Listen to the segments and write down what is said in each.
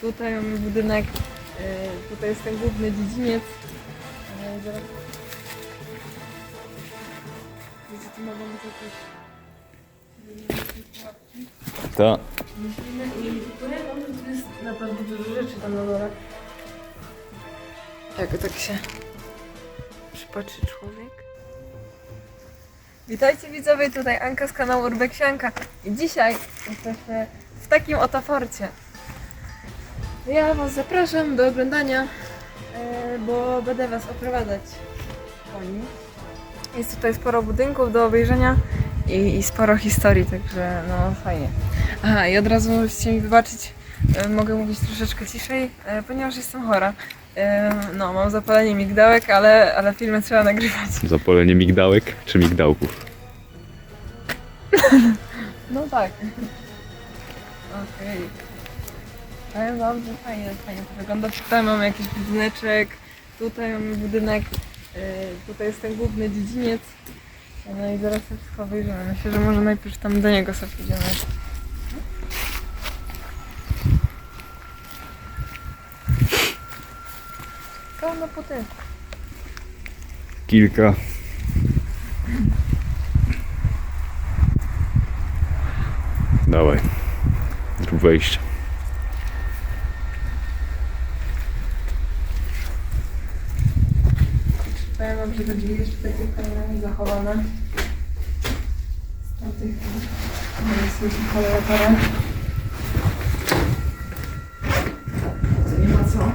Tutaj mamy budynek, e, tutaj jest ten główny dziedziniec. E, zaraz- Wiecie, tu mogą być jakieś... To Myślimy i tutaj tu jest naprawdę dużo rzeczy tam na dole. Jak tak się przypatrzy człowiek. Witajcie widzowie, tutaj Anka z kanału Urbeksianka. I dzisiaj jesteśmy w takim oto forcie. Ja Was zapraszam do oglądania, e, bo będę Was oprowadzać po nim. Jest tutaj sporo budynków do obejrzenia i, i sporo historii, także no fajnie. Aha, i od razu musicie mi wybaczyć, e, mogę mówić troszeczkę ciszej, e, ponieważ jestem chora. No, mam zapalenie migdałek, ale, ale filmy trzeba nagrywać. zapalenie migdałek czy migdałków? No tak. Okej. Powiem wam, że fajnie, fajnie to wygląda. Tutaj mamy jakiś budyneczek, tutaj mamy budynek, e, tutaj jest ten główny dziedziniec. No i zaraz sobie wszystko obejrzymy. Myślę, że może najpierw tam do niego sobie idziemy. Pełno budynków. Kilka. Dawaj. Zrób wejście. Te drzwi jeszcze takie fajne zachowane. Z tamtych no, jest już. To nie ma co.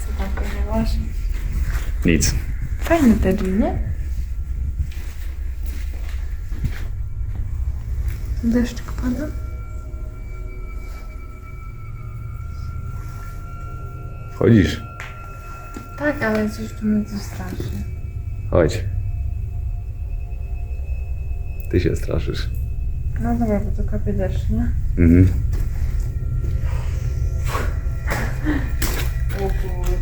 Co tam powiedziałaś? Nic. Fajne te drzwi, nie? Deszczyk pada. Wchodzisz? Tak, ale coś tu mnie coś straszy. Chodź. Ty się straszysz. No dobra, bo to kapie deszcz, nie? Mhm. O kurde.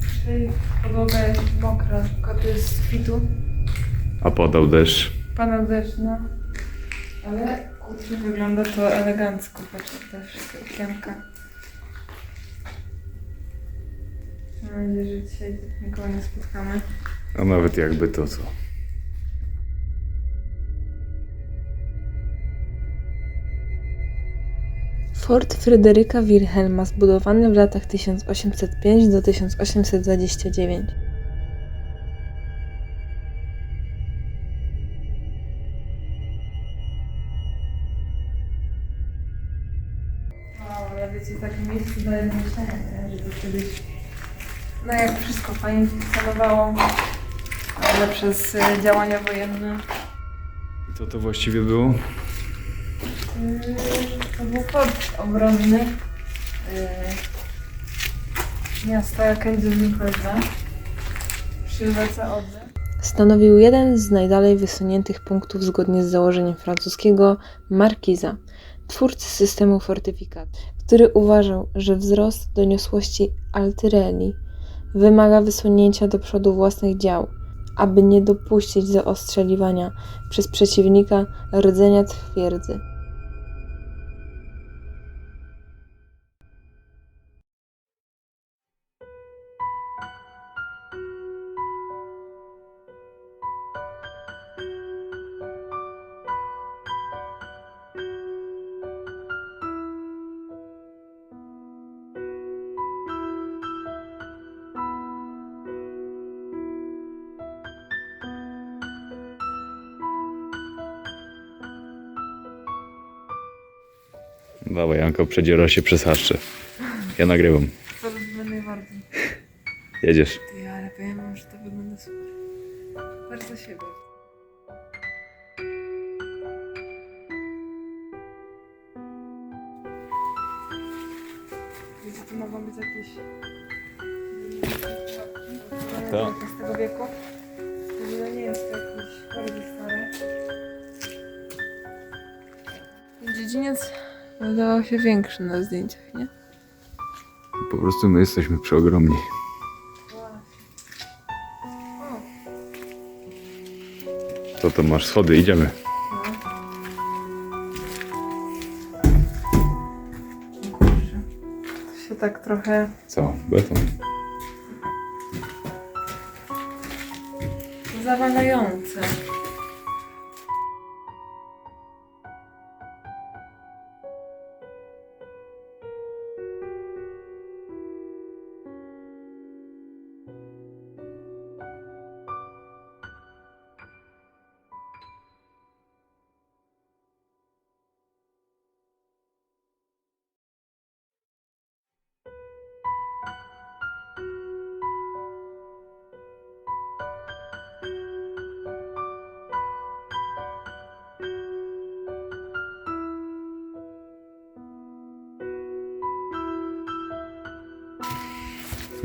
Tutaj podłoga jest mokra, kot jest z fitu. A podał deszcz. Pada deszcz, no. Ale kurczę, wygląda to elegancko, patrz też te okienka. Mam nadzieję, że dzisiaj nikogo nie spotkamy. A nawet jakby to co. Fort Fryderyka Wilhelma zbudowany w latach 1805 do 1829. No jak wszystko fajnie funkcjonowało, ale przez e, działania wojenne I co to właściwie było? Yy, To był fort obronny yy, miasta Kędzierzykowa przy rzece Odrze. Stanowił jeden z najdalej wysuniętych punktów zgodnie z założeniem francuskiego Markiza, twórcy systemu fortyfikacji, który uważał, że wzrost doniosłości Altyreli wymaga wysunięcia do przodu własnych dział, aby nie dopuścić do ostrzeliwania przez przeciwnika rdzenia twierdzy. Dawaj, Janko, przedziera się przez haszcze. Ja nagrywam. To lubię najbardziej. Jedziesz. Ty, ale powiem wam, że to wygląda super. Bardzo siebie. Wiecie, tu mogą być jakieś... To. Z tego wieku. To nie jest to jakieś bardzo stare. Dziedziniec wydawał się większy na zdjęciach, nie? Po prostu my jesteśmy przeogromni. To to masz schody, idziemy. kurczę. To się tak trochę... Co? Beton. zawalające.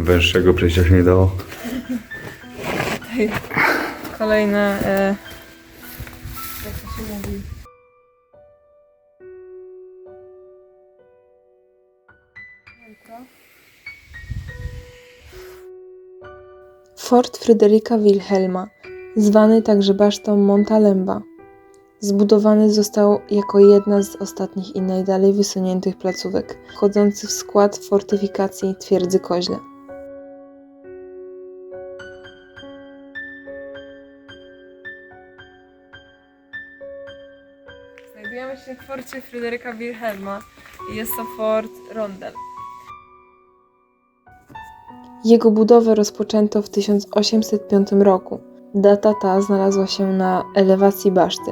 Węższego przejścia się nie dało. Tutaj kolejne... E... Jak to się mówi? Piętro. Fort Fryderyka Wilhelma, zwany także basztą Montalemba, zbudowany został jako jedna z ostatnich i najdalej wysuniętych placówek, wchodzących w skład fortyfikacji twierdzy Koźle. Forcie Fryderyka Wilhelma i jest to Fort Rondel. Jego budowę rozpoczęto w 1805 roku. Data ta znalazła się na elewacji baszty.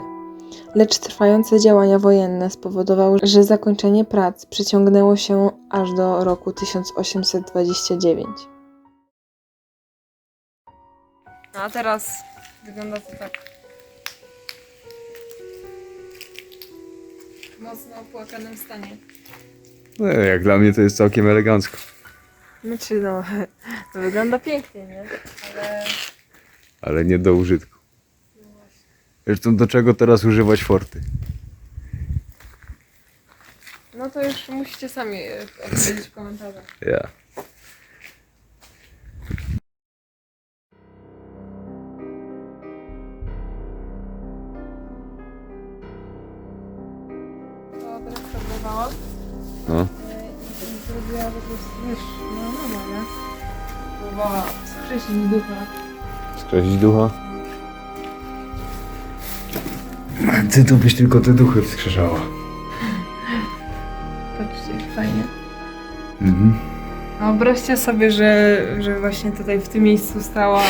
Lecz trwające działania wojenne spowodowały, że zakończenie prac przeciągnęło się aż do roku 1829. No a teraz wygląda to tak. Mocno opłakanym stanie. No, jak dla mnie to jest całkiem elegancko. Znaczy no, to wygląda pięknie, nie? Ale Ale nie do użytku. Zresztą do czego teraz używać forty? no to już musicie sami e, odpowiedzieć w komentarzach. Ja. Ducha. Skreślić ducha? Ty to byś tylko te duchy wskrzeszała. Patrzcie, jak fajnie. Mhm. No wyobraźcie sobie, że, że właśnie tutaj w tym miejscu stała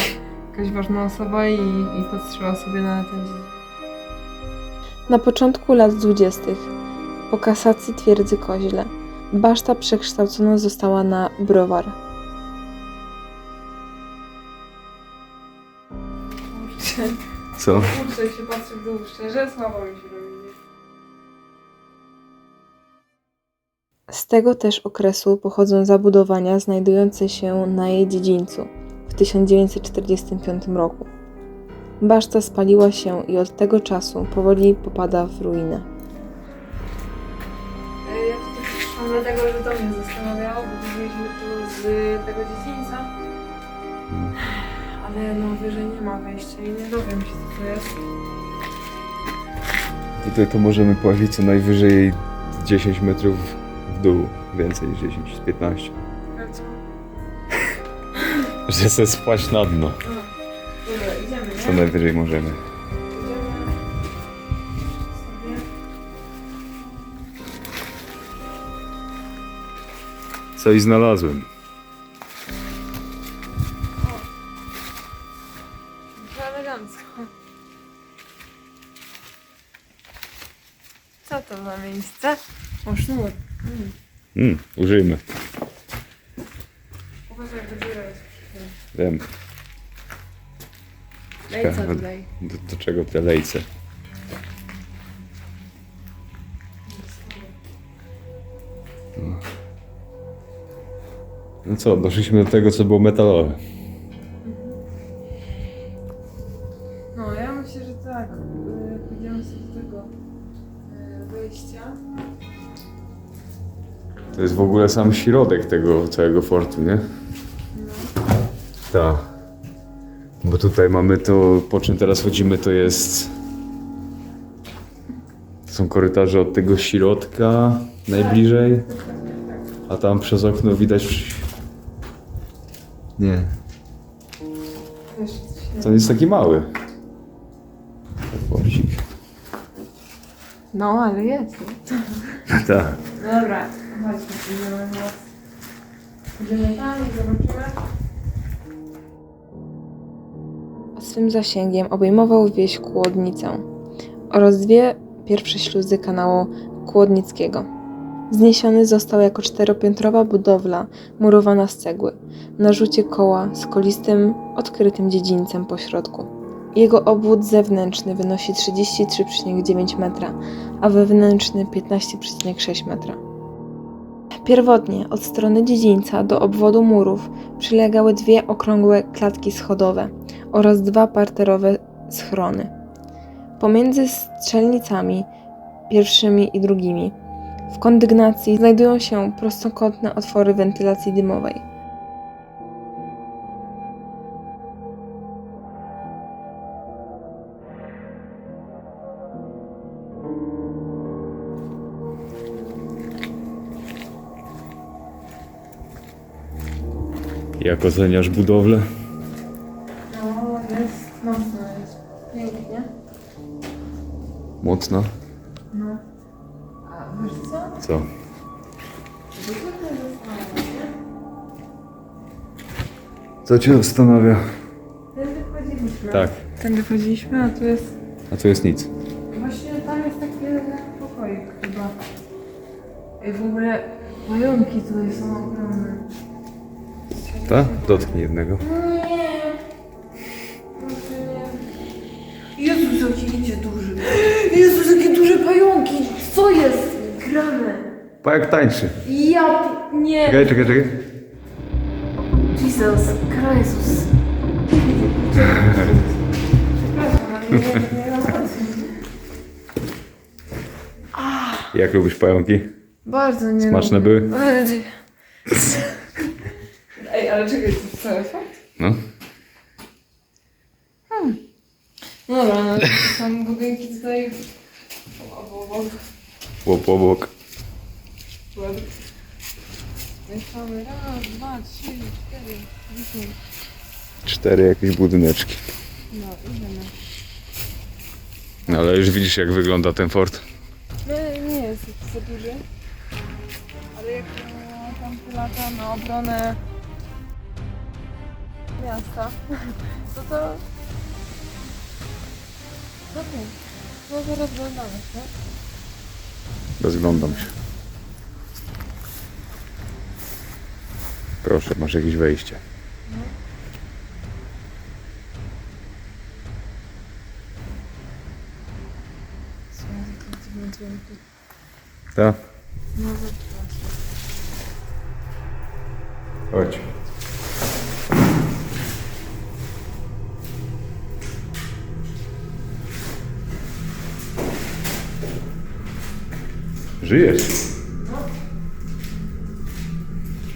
jakaś ważna osoba i, i patrzyła sobie na ten Na początku lat 20. po kasacji twierdzy Koźle, baszta przekształcona została na browar. Co? kurczę, jak się patrzy w dół, szczerze, słabo mi się robi. Z tego też okresu pochodzą zabudowania znajdujące się na jej dziedzińcu w 1945 roku. Baszta spaliła się i od tego czasu powoli popada w ruinę. E, Ja tutaj przyszłam dlatego, że to mnie zastanawiało, bo widzieliśmy tu z tego dziedzińca. Ale no wyżej nie ma wejścia i nie dowiem się co to jest. Tutaj to możemy pławić co najwyżej 10 metrów w dół. Więcej niż 10, z 15. Ale co? Że se spać na dno. No. Dobra, idziemy, nie? Co najwyżej możemy. Idziemy sobie. Coś znalazłem. Sznur. Mm. Mm, użyjmy. Uważaj, jak dziura jest. Wiem. Lejca Ciekawe. tutaj. Do, do czego te lejce? No. No co, doszliśmy do tego, co było metalowe. To jest w ogóle sam środek tego całego fortu, nie? Tak. Bo tutaj mamy to, po czym teraz chodzimy, to jest... To są korytarze od tego środka najbliżej. A tam przez okno widać... Nie. To jest taki mały. Forcik. No, ale jest. Tak. Dobra, chodźmy, idziemy. Idziemy tam i zobaczymy. Swym zasięgiem obejmował wieś Kłodnicę oraz dwie pierwsze śluzy kanału Kłodnickiego. Zniesiony został jako czteropiętrowa budowla murowana z cegły, na rzucie koła z kolistym, odkrytym dziedzińcem po środku. Jego obwód zewnętrzny wynosi 33,9 metra, a wewnętrzny 15,6 metra. Pierwotnie od strony dziedzińca do obwodu murów przylegały dwie okrągłe klatki schodowe oraz dwa parterowe schrony. Pomiędzy strzelnicami pierwszymi i drugimi w kondygnacji znajdują się prostokątne otwory wentylacji dymowej. Jak oceniasz budowlę? No, jest mocno, jest pięknie. Mocno. No. A wiesz co? Co? Co cię zastanawia? Tędy wchodziliśmy. Tak. Tędy wchodziliśmy, a tu jest... A tu jest nic. Właśnie tam jest taki jeden pokoik chyba. I w ogóle pająki tutaj są ogromne. Tak? Dotknij jednego. No. Jezus, jaki idzie duży. Jezus, jakie duże pająki. Co jest? Grane. Pajak tańczy. Ja... p- Nie. Czekaj, czekaj, czekaj. Jesus Christus. Przepraszam, ale nie, nie Jak lubisz pająki? Bardzo nie Smaczne lubię. były? Ale- Ej, ale czekaj, to jest cały fakt? No. No dobra, no są budynki tutaj obok. Łop, obok. Mieszkamy raz, dwa, trzy, cztery, dziesięć. Cztery jakieś budyneczki. No, idziemy. No ale już widzisz jak wygląda ten fort. No nie jest za duży. Ale jak tam lata na obronę miasta, to to... No okej. No to rozglądamy się. Rozglądam się. Proszę, masz jakieś wejście. Dziwne dźwięki. Tak? No zaczynam. Chodź. Żyjesz?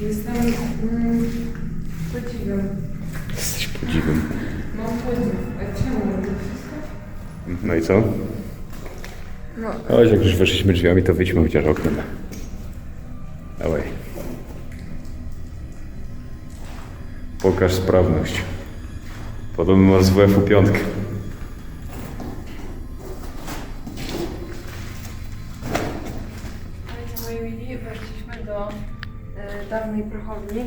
Jestem mm, podziwem. Jesteś podziwem. Mam podziw. A czemu wszystko? No i co? No, Chodź, jak już weszliśmy drzwiami, to wyjdźmy chociaż oknem. Dawaj. Pokaż sprawność. Podobno masz z WF-u piątkę. Prochowni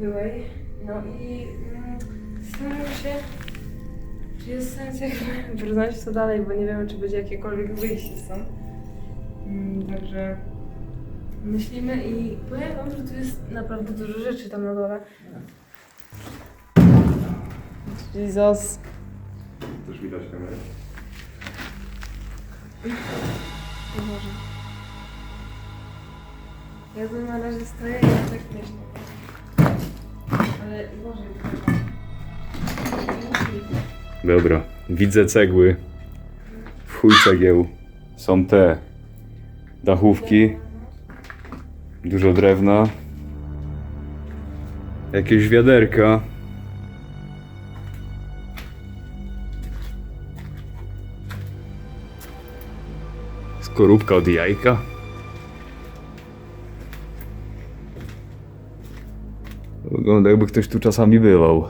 byłej. No i mm, zastanawiam się, czy jest sens jakby brnąć to dalej, bo nie wiemy, czy będzie jakiekolwiek wyjście stąd. Mm, także myślimy i powiem wam, że tu jest naprawdę dużo rzeczy tam na dole. Jesus. Też widać kamerę? O Boże. Ja tu na razie stoję i tak myślę. Ale Boże, Dobra, widzę cegły. W chuj cegieł. Są te dachówki. Dużo drewna. Jakieś wiaderka. Skorupka od jajka. Wygląda jakby ktoś tu czasami bywał.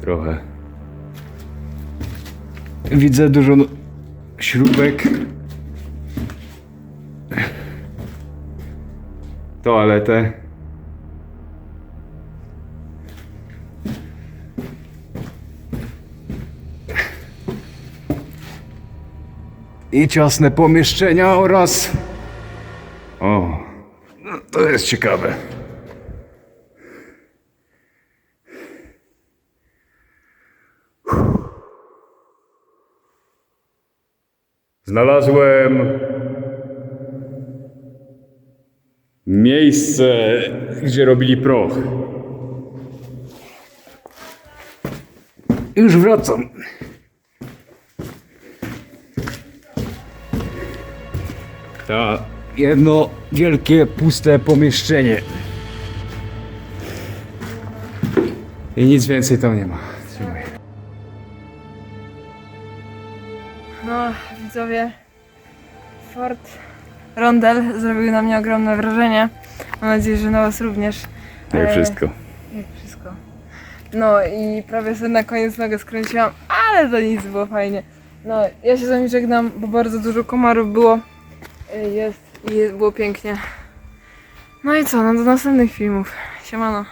Trochę. Widzę dużo no- śrubek. Toaletę. I ciasne pomieszczenia oraz... O, no to jest ciekawe. Znalazłem miejsce, gdzie robili proch. Już wracam. Ta jedno wielkie puste pomieszczenie. I nic więcej tam nie ma. Widzowie, Fort Rondel zrobił na mnie ogromne wrażenie. Mam nadzieję, że na Was również. Jak wszystko. Jak wszystko. No i prawie sobie na koniec nogę skręciłam, ale to nic, było fajnie. No, ja się z Wami żegnam, bo bardzo dużo komarów było. Jest i było pięknie. No i co, no do następnych filmów. Siemano.